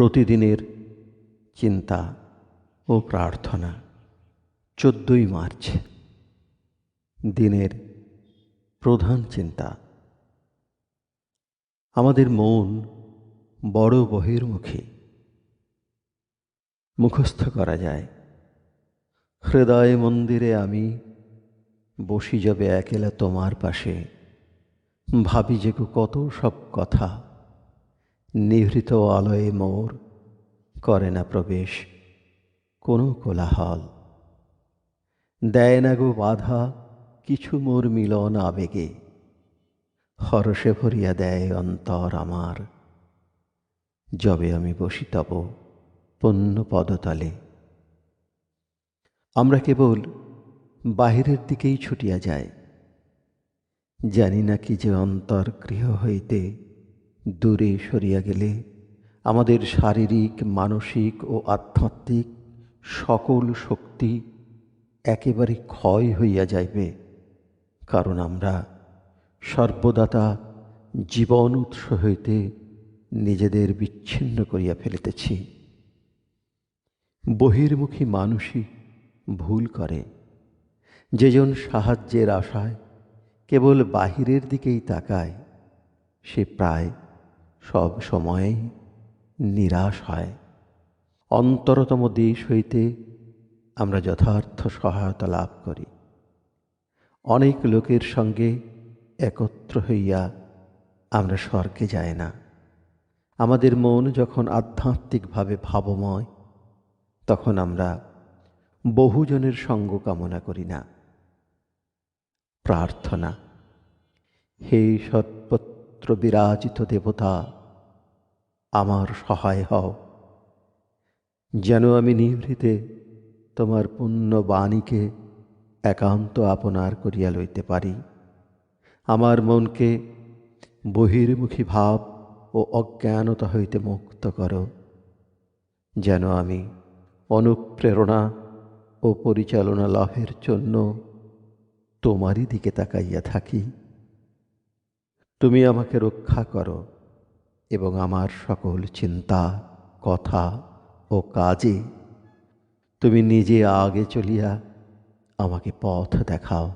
প্রতিদিনের চিন্তা ও প্রার্থনা। চোদ্দই মার্চ, দিনের প্রধান চিন্তা। আমাদের মন বড় বহির্মুখী। মুখস্থ করা যায়। হৃদয় মন্দিরে আমি বসি যাবে একেলা তোমার পাশে। ভাবি যে কত সব কথা নিভৃত আলয়ে মোর করে না প্রবেশ, কোনো কোলাহল। দেয় না গো বাধা, কিছু মোর মিলন আবেগে। হরষে ভরিয়া দেয় অন্তর আমার। যবে আমি বসি তব পণ্য পদতলে। আমরা কেবল বাহিরের দিকেই ছুটিয়া যাই। জানি না কি যে অন্তর গৃহ হইতে দূরে সরিয়া গেলে আমাদের শারীরিক, মানসিক ও আধ্যাত্মিক সকল শক্তি একেবারে ক্ষয় হইয়া যাইবে, কারণ আমরা সর্বদাতা জীবন উৎস হইতে নিজেদের বিচ্ছিন্ন করিয়া ফেলিতেছি। বহির্মুখী মানুষই ভুল করে। যেজন সাহায্যের আশায় কেবল বাহিরের দিকেই তাকায়, সে প্রায় সব সময়েই নিরাশ হয়। অন্তরতম দেশ হইতে আমরা যথার্থ সহায়তা লাভ করি। অনেক লোকের সঙ্গে একত্র হইয়া আমরা স্বর্গে যাই না। আমাদের মন যখন আধ্যাত্মিকভাবে ভাবময়, তখন আমরা বহুজনের সঙ্গ কামনা করি না। প্রার্থনা, হে সর্বত্র বিরাজিত দেবতা আমার সহায় হও। যেন আমি নিভৃতে তোমার পুণ্য বাণীকে একান্ত আপনার করিয়া লইতে পারি। আমার মনকে বহির্মুখী ভাব ও অজ্ঞানতা হইতে মুক্ত করো। যেন আমি অনুপ্রেরণা ও পরিচালনা লাভের জন্য তোমারই দিকে তাকাইয়া থাকি। তুমি আমাকে রক্ষা করো। এবং আমার সকল চিন্তা কথা ও কাজে তুমি নিজে আগে চলিয়া আমাকে পথ দেখাও।